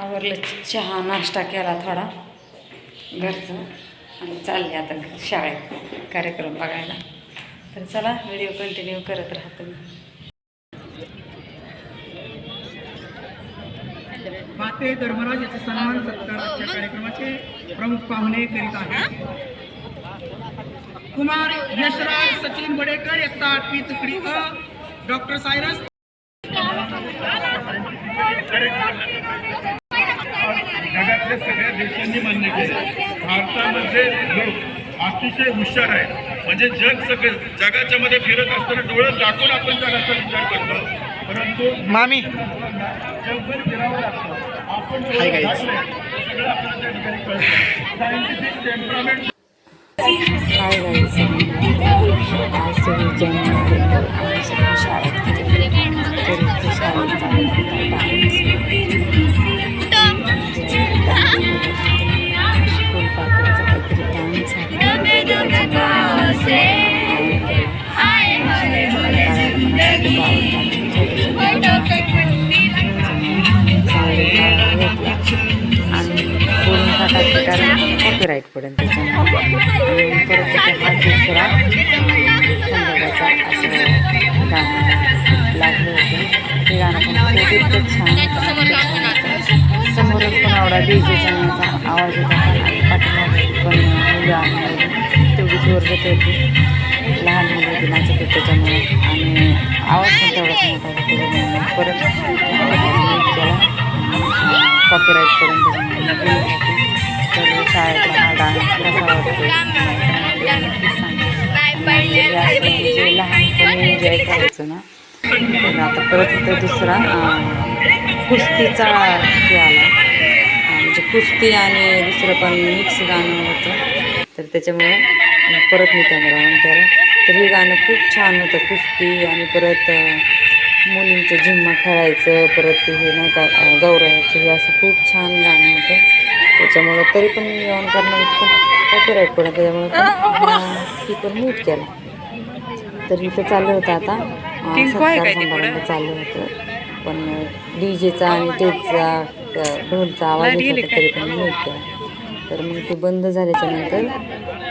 आवरलं चहा नाश्ता केला थोडा घरचा. आणि चालले आता शाळेत कार्यक्रम बघायला. तर चला व्हिडिओ कंटिन्यू करत राहतो मी माते धर्मराज याचे सन्मान सत्काराच्या कार्यक्रमाचे प्रमुख पाहुणे करीत आहेत. कुमार यशराज सचिन बडेकर इयत्ता आठवी तुकडी डॉक्टर सायरस. सगळ्या देशांनी मान्य केलं. भारतामध्ये लोक अतिशय हुशार आहे म्हणजे जग सगळे जगाच्या मध्ये फिरत असताना डोळे दाखवून आपण जगाचा विचार करतो. परंतु मामी. जगभर फिरावं लागतं. आपण guys. सगळं आपल्याला त्या ठिकाणी कळतं. सायंटिफिक टेम्परामेंट हाय गाईज आज सव्वीस जानेवारी कारण कॉपीराईट पडेल त्याच्यामुळे आणि परत त्याचा हा दुसरा संदर्भाचा असं गाणं लागलं होतं ते गाणं पण खूप इतकं छान समोरून पण एवढा डी जे चालण्याचा आवाज होता आणि पाठीमागे पण मुलं तेवढीच वर्गत होती लहान मुलं होती नाचत होती त्याच्यामुळे. आणि आवाज पण तेवढाच मोठा होता त्याच्यामुळे परत केला कॉपीराईट करून त्याच्यामुळे तर शाळेतला हा डान्स कसा वाटतो नक्कीच लहानपणी एन्जॉय करायचं ना तर आता परत इथं दुसरा कुस्तीचा हे आला. म्हणजे कुस्ती आणि दुसरं पण मिक्स गाणं होतं. तर त्याच्यामुळे परत मी त्या ग्राउंड केला. तर हे गाणं खूप छान होतं कुस्ती आणि परत मुलींचं झिम्मा खेळायचं परत हे नाही का गौरवायचं हे असं खूप छान गाणं होतं. त्याच्यामुळं तरी पण मी ऑन करणार होते पण कॉपीराईट पडत त्याच्यामुळे पण स्पीकर म्यूट केला. तर इथं चाललं होतं आता. सत्कार समारंभ चालू होतं. पण डी जेचा आणि टेजचा त्या ढोलचा आवाज येत होता तरी पण म्यूट केला. तर मग ते बंद झाल्याच्यानंतर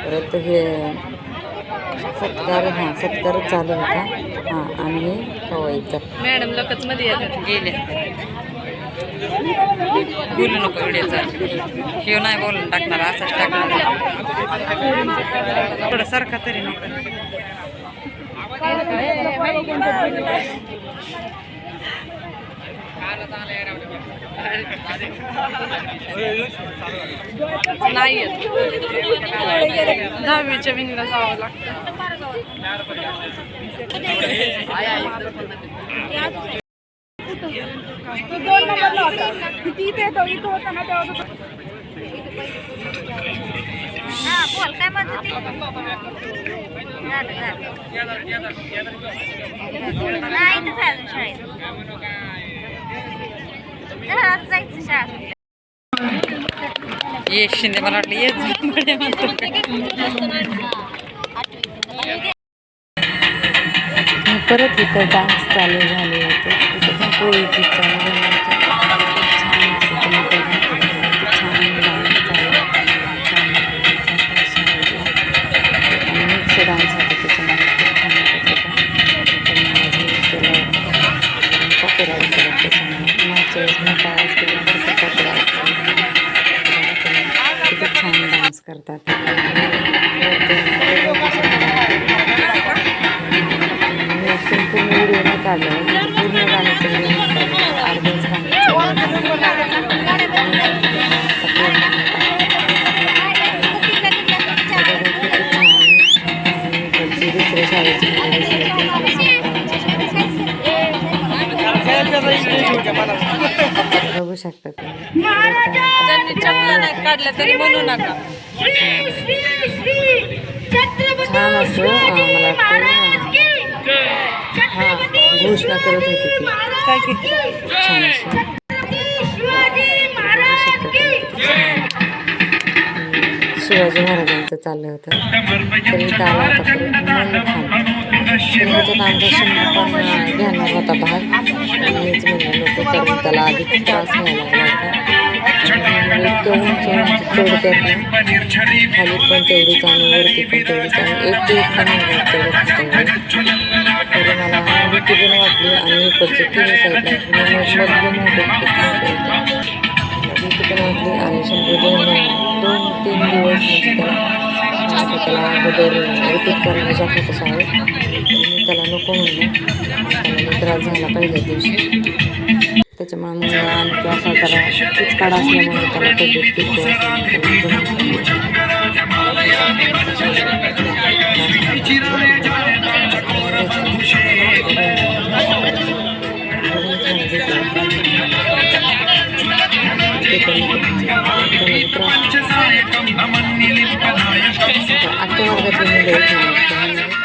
परत हे सत्कार हां सत्कार चालू होता. हां आणि हे खवायचा मॅडम लोकच मध्ये येतात गेले बोलू नको व्हिडिओचा शिव नाही बोलून टाकणार असंच टाकणार. थोडं सारखा तरी नको नाही दहावीच्या विंगला जावं लागतं. बोल काय म्हणत होती झालं झालं नाही इथं झालं शाळेत. घरात जायचं शाळा सुटल्यावर. ये शिंदे मला वाटलं येच बडे म्हणतो परत इथं डान्स चालू झाले होते. इथं पण पोळीची चालू त्याच्यामुळे मागच्या वेळेस मोठा आवाज किती छान डान्स करतात. मी व्हिडिओ पूर्ण गाण्याचं शकता तुम्ही. त्यांनी चपला नाही काढल्या तरी म्हणू नका. छान असं मला हा घोषणा करत होती ती. काय की? छान शिवाजी महाराजांचं चाललं होतं. तरी आला होता. परत मन आमचा पण घेणार होता भाग. मीच म्हणलं नको कारण त्याला अधिक त्रास व्हायला लागला होता. इतकं उंच खाली पण तेवढीच आणि वरती पण तेवढीच आणि एक ते एक खाली चढत तरी मला भीती पण वाटली आणि इकडचे तिन्ही साईडला मधलं मोठे भीती पण वाटली आणि शंभर दोन दोन तीन दिवस म्हणजे त्याला त्याला अगोदर रिपीट करायला कसं आहे झाला पहिल्या दिवशी त्याच्यामुळे मग आणखी असा त्याला पिचकाडा असल्यामुळे त्याला तब्येत किरकोळ असल्यामुळे त्याला जमत नाही. आठव्या वर्गातली मुलं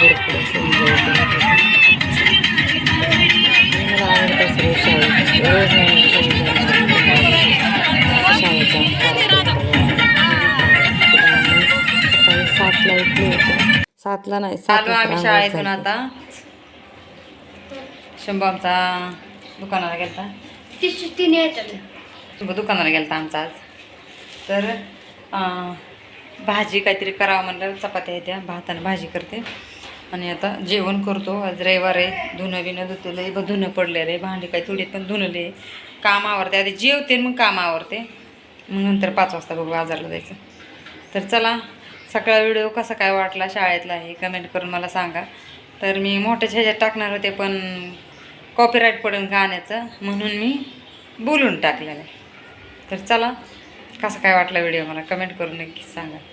भरपूर मला आवडतं सर्व शाळेत रोज शाळेचा सकाळी सातला उठले होते सातला नाही चालू आम्ही शाळेतून आता. शंभू आमचा दुकानाला गेलता. तिने शंभू दुकानाला गेलता आमचा आज. तर भाजी काहीतरी करावं म्हणलं चपात्या येत्या भात आणि भाजी करते. आणि आता जेवण करतो. आज रविवार आहे. धुणं बिणं धुतलं आहे. धुणं पडलेलं आहे भांडी काही थोडी पण धुणले. काम आवरते. आधी जेवते मग काम आवरते. मग नंतर पाच वाजता बघू बाजारला जायचं. तर चला सगळा व्हिडिओ कसा काय वाटला शाळेतला आहे कमेंट करून मला सांगा. तर मी मोठ्या ह्याच्यात टाकणार होते पण कॉपीराईट पडेल गाण्याचं. म्हणून मी बोलून टाकलेलं आहे. तर चला कसं काय वाटलं व्हिडिओ मला कमेंट करून नक्कीच सांगा.